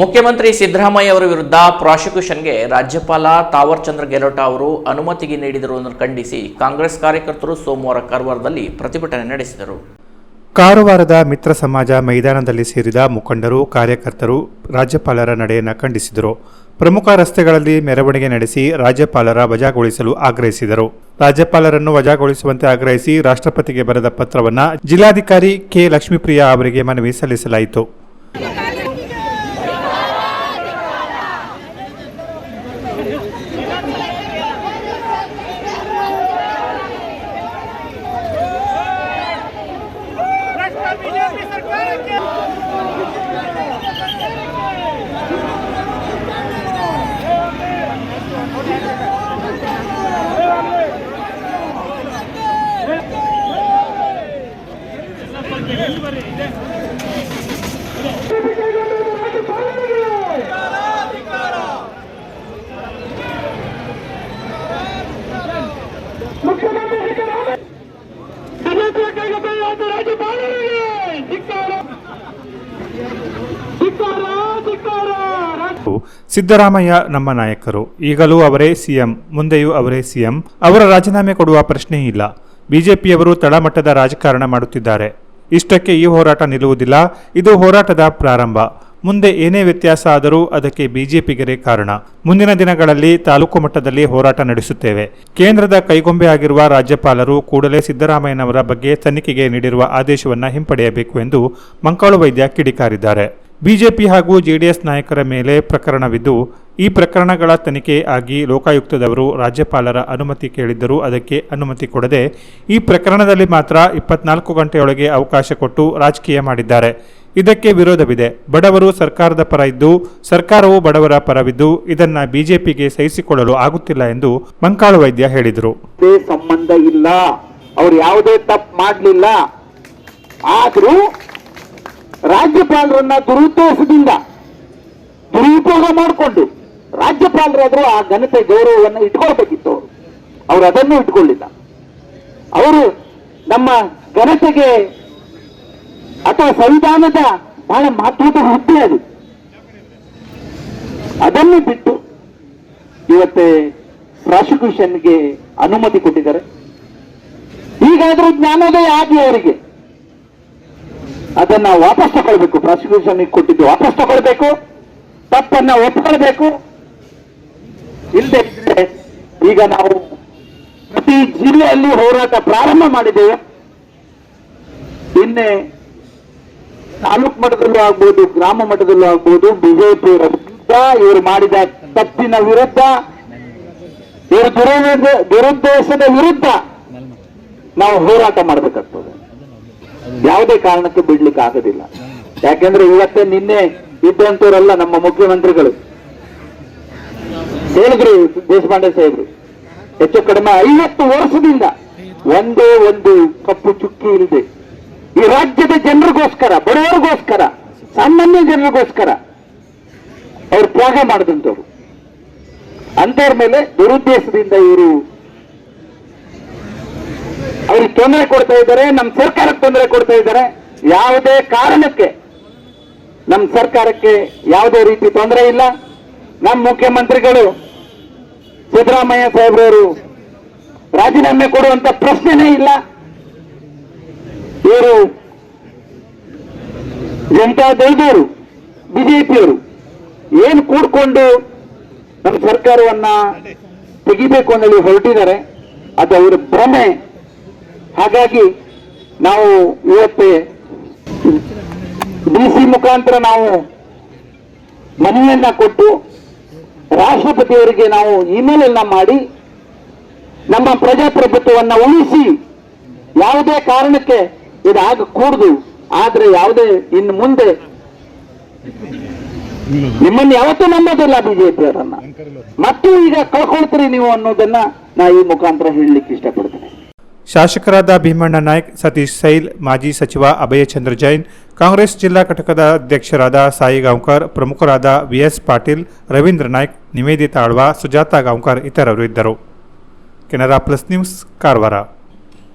ಮುಖ್ಯಮಂತ್ರಿ ಸಿದ್ದರಾಮಯ್ಯ ಅವರ ವಿರುದ್ಧ ಪ್ರಾಸಿಕ್ಯೂಷನ್ಗೆ ರಾಜ್ಯಪಾಲ ತಾವರ್ ಚಂದ್ರ ಗೆಹ್ಲೋಟ್ ಅವರು ಅನುಮತಿಗೆ ನೀಡಿರುವುದನ್ನು ಖಂಡಿಸಿ ಕಾಂಗ್ರೆಸ್ ಕಾರ್ಯಕರ್ತರು ಸೋಮವಾರ ಕಾರವಾರದಲ್ಲಿ ಪ್ರತಿಭಟನೆ ನಡೆಸಿದರು. ಕಾರವಾರದ ಮಿತ್ರ ಸಮಾಜ ಮೈದಾನದಲ್ಲಿ ಸೇರಿದ ಮುಖಂಡರು, ಕಾರ್ಯಕರ್ತರು ರಾಜ್ಯಪಾಲರ ನಡೆಯನ್ನು ಖಂಡಿಸಿದರು. ಪ್ರಮುಖ ರಸ್ತೆಗಳಲ್ಲಿ ಮೆರವಣಿಗೆ ನಡೆಸಿ ರಾಜ್ಯಪಾಲರ ವಜಾಗೊಳಿಸಲು ಆಗ್ರಹಿಸಿದರು. ರಾಜ್ಯಪಾಲರನ್ನು ವಜಾಗೊಳಿಸುವಂತೆ ಆಗ್ರಹಿಸಿ ರಾಷ್ಟ್ರಪತಿಗೆ ಬರೆದ ಪತ್ರವನ್ನು ಜಿಲ್ಲಾಧಿಕಾರಿ ಕೆ ಲಕ್ಷ್ಮೀಪ್ರಿಯಾ ಅವರಿಗೆ ಮನವಿ ಸಲ್ಲಿಸಲಾಯಿತು. ಸಿದ್ದರಾಮಯ್ಯ ನಮ್ಮ ನಾಯಕರು. ಈಗಲೂ ಅವರೇ ಸಿಎಂ, ಮುಂದೆಯೂ ಅವರೇ ಸಿಎಂ. ಅವರ ರಾಜೀನಾಮೆ ಕೊಡುವ ಪ್ರಶ್ನೆ ಇಲ್ಲ. ಬಿಜೆಪಿಯವರು ತಳಮಟ್ಟದ ರಾಜಕಾರಣ ಮಾಡುತ್ತಿದ್ದಾರೆ. ಇಷ್ಟಕ್ಕೆ ಈ ಹೋರಾಟ ನಿಲ್ಲುವುದಿಲ್ಲ. ಇದು ಹೋರಾಟದ ಪ್ರಾರಂಭ. ಮುಂದೆ ಏನೇ ವ್ಯತ್ಯಾಸ ಆದರೂ ಅದಕ್ಕೆ ಬಿಜೆಪಿಗರೇ ಕಾರಣ. ಮುಂದಿನ ದಿನಗಳಲ್ಲಿ ತಾಲೂಕು ಮಟ್ಟದಲ್ಲಿ ಹೋರಾಟ ನಡೆಸುತ್ತೇವೆ. ಕೇಂದ್ರದ ಕೈಗೊಂಬೆ ಆಗಿರುವ ರಾಜ್ಯಪಾಲರು ಕೂಡಲೇ ಸಿದ್ದರಾಮಯ್ಯನವರ ಬಗ್ಗೆ ತನಿಖೆಗೆ ನೀಡಿರುವ ಆದೇಶವನ್ನು ಹಿಂಪಡೆಯಬೇಕು ಎಂದು ಮಂಕಾಳು ವೈದ್ಯ ಕಿಡಿಕಾರಿದ್ದಾರೆ. ಬಿಜೆಪಿ ಹಾಗೂ ಜೆಡಿಎಸ್ ನಾಯಕರ ಮೇಲೆ ಪ್ರಕರಣವಿದ್ದು ಈ ಪ್ರಕರಣಗಳ ತನಿಖೆ ಆಗಿ ಲೋಕಾಯುಕ್ತದವರು ರಾಜ್ಯಪಾಲರ ಅನುಮತಿ ಕೇಳಿದ್ದರೂ ಅದಕ್ಕೆ ಅನುಮತಿ ಕೊಡದೆ ಈ ಪ್ರಕರಣದಲ್ಲಿ ಮಾತ್ರ ಇಪ್ಪತ್ನಾಲ್ಕು ಗಂಟೆಯೊಳಗೆ ಅವಕಾಶ ಕೊಟ್ಟು ರಾಜಕೀಯ ಮಾಡಿದ್ದಾರೆ. ಇದಕ್ಕೆ ವಿರೋಧವಿದೆ. ಬಡವರು ಸರ್ಕಾರದ ಪರ ಇದ್ದು, ಸರ್ಕಾರವು ಬಡವರ ಪರವಿದ್ದು, ಇದನ್ನ ಬಿಜೆಪಿಗೆ ಸಹಿಸಿಕೊಳ್ಳಲು ಆಗುತ್ತಿಲ್ಲ ಎಂದು ಮಂಕಾಳು ವೈದ್ಯ ಹೇಳಿದರು ಸಂಬಂಧ ಇಲ್ಲ. ಅವರು ಯಾವುದೇ ತಪ್ಪು ಮಾಡಲಿಲ್ಲ. ಆದರೂ ರಾಜ್ಯಪಾಲರನ್ನ ದುರುದ್ದೇಶದಿಂದ ದುರುಪಯೋಗ ಮಾಡಿಕೊಂಡು ರಾಜ್ಯಪಾಲರಾದ್ರೂ ಆ ಘನತೆ ಗೌರವವನ್ನು ಇಟ್ಕೊಳ್ಬೇಕಿತ್ತು. ಅವರು ಅವ್ರು ಅದನ್ನು ಇಟ್ಕೊಳ್ಳಿಲ್ಲ. ಅವರು ನಮ್ಮ ಘನತೆಗೆ ಅಥವಾ ಸಂವಿಧಾನದ ಬಹಳ ಮಹತ್ವದ ಹುದ್ದೆ ಅದು. ಅದನ್ನು ಬಿಟ್ಟು ಇವತ್ತೇ ಪ್ರಾಸಿಕ್ಯೂಷನ್ಗೆ ಅನುಮತಿ ಕೊಟ್ಟಿದ್ದಾರೆ. ಹೀಗಾದ್ರೂ ಜ್ಞಾನೋದಯ ಆಗಿ ಅವರಿಗೆ. ಅದನ್ನ ವಾಪಸ್ ತಗೊಳ್ಬೇಕು. ಪ್ರಾಸಿಕ್ಯೂಷನ್ ಕೊಟ್ಟಿದ್ದು ವಾಪಸ್ ತಗೊಳ್ಬೇಕು. ತಪ್ಪನ್ನ ಒಪ್ಕೊಳ್ಬೇಕು. ಇಲ್ಲದೆ ಇದ್ರೆ ಈಗ ನಾವು ಪ್ರತಿ ಜಿಲ್ಲೆಯಲ್ಲಿ ಹೋರಾಟ ಪ್ರಾರಂಭ ಮಾಡಿದ್ದೇವೆ. ನಿನ್ನೆ ತಾಲೂಕು ಮಟ್ಟದಲ್ಲೂ ಆಗ್ಬೋದು, ಗ್ರಾಮ ಮಟ್ಟದಲ್ಲೂ ಆಗ್ಬೋದು, ಬಿಜೆಪಿಯವರ ವಿರುದ್ಧ ಇವರು ಮಾಡಿದ ತಪ್ಪಿನ ವಿರುದ್ಧ, ಇವರು ದುರುದ್ದೇಶ ದುರುದ್ದೇಶದ ವಿರುದ್ಧ ನಾವು ಹೋರಾಟ ಮಾಡಬೇಕಾಗ್ತದೆ. ಯಾವುದೇ ಕಾರಣಕ್ಕೆ ಬಿಡ್ಲಿಕ್ಕೆ ಆಗೋದಿಲ್ಲ. ಯಾಕೆಂದ್ರೆ ಇವತ್ತೇ ನಿನ್ನೆ ಇದ್ದಂತವರಲ್ಲ ನಮ್ಮ ಮುಖ್ಯಮಂತ್ರಿಗಳು ಹೇಳಿದ್ರು ದೇಶಪಾಂಡೆ ಸಾಹೇಬ್ರು. ಹೆಚ್ಚು ಕಡಿಮೆ ಐವತ್ತು ವರ್ಷದಿಂದ ಒಂದೇ ಒಂದು ಕಪ್ಪು ಚುಕ್ಕಿ ಇಲ್ಲದೆ. ಈ ರಾಜ್ಯದ ಜನರಿಗೋಸ್ಕರ, ಬಡವರಿಗೋಸ್ಕರ, ಸಾಮಾನ್ಯ ಜನರಿಗೋಸ್ಕರ ಅವ್ರು ತ್ಯಾಗ ಮಾಡಿದಂಥವ್ರು. ಅಂತವ್ರ ಮೇಲೆ ದುರುದ್ದೇಶದಿಂದ ಇವರು ಅವ್ರಿಗೆ ತೊಂದರೆ ಕೊಡ್ತಾ ಇದ್ದಾರೆ, ನಮ್ಮ ಸರ್ಕಾರಕ್ಕೆ ತೊಂದರೆ ಕೊಡ್ತಾ ಇದ್ದಾರೆ. ಯಾವುದೇ ಕಾರಣಕ್ಕೆ ನಮ್ಮ ಸರ್ಕಾರಕ್ಕೆ ಯಾವುದೇ ರೀತಿ ತೊಂದರೆ ಇಲ್ಲ. ನಮ್ಮ ಮುಖ್ಯಮಂತ್ರಿಗಳು ಸಿದ್ದರಾಮಯ್ಯ ಸಾಹೇಬ್ರವರು ರಾಜೀನಾಮೆ ಕೊಡುವಂತ ಪ್ರಶ್ನೆನೇ ಇಲ್ಲ. ಇವರು ಜನತಾ ದಳದವರು, ಬಿಜೆಪಿಯವರು ಏನು ಕೂಡ್ಕೊಂಡು ನಮ್ಮ ಸರ್ಕಾರವನ್ನ ತೆಗಿಬೇಕು ಅನ್ನಲಿ ಹೊರಟಿದ್ದಾರೆ. ಅದು ಅವರ ಭ್ರಮೆ. ಹಾಗಾಗಿ ನಾವು ಇವತ್ತೇ ಡಿ ಸಿ ಮುಖಾಂತರ ನಾವು ಮನೆಯನ್ನ ಕೊಟ್ಟು ರಾಷ್ಟ್ರಪತಿಯವರಿಗೆ ನಾವು ಇಮೇಲ್ ಅನ್ನ ಮಾಡಿ ನಮ್ಮ ಪ್ರಜಾಪ್ರಭುತ್ವವನ್ನು ಉಳಿಸಿ ಯಾವುದೇ ಕಾರಣಕ್ಕೆ ಇದಾಗ ಆಗ ಕೂಡುದು, ಆದ್ರೆ ಯಾವುದೇ ಇನ್ನು ಮುಂದೆ ನಿಮ್ಮನ್ನು ಯಾವತ್ತೂ ನಂಬೋದಿಲ್ಲ ಬಿಜೆಪಿಯವರನ್ನ ಮತ್ತು ಈಗ ಕಳ್ಕೊಳ್ತೀರಿ ನೀವು ಅನ್ನೋದನ್ನ ನಾ ಈ ಮುಖಾಂತರ ಹೇಳಲಿಕ್ಕೆ ಇಷ್ಟಪಡ್ತೇನೆ. ಶಾಸಕರಾದ ಭೀಮಣ್ಣ ನಾಯ್ಕ್, ಸತೀಶ್ ಸೈಲ್, ಮಾಜಿ ಸಚಿವ ಅಭಯಚಂದ್ರ ಜೈನ್, ಕಾಂಗ್ರೆಸ್ ಜಿಲ್ಲಾ ಘಟಕದ ಅಧ್ಯಕ್ಷರಾದ ಸಾಯಿ ಗಾಂವ್ಕರ್, ಪ್ರಮುಖರಾದ ವಿಎಸ್ ಪಾಟೀಲ್, ರವೀಂದ್ರ ನಾಯ್ಕ್ ನಿವೇದಿತಾ ಆಳ್ವ ಸುಜಾತಾ ಗಾಂವ್ಕರ್ ಇತರರು ಇದ್ದರು. Canara plus news Karwar.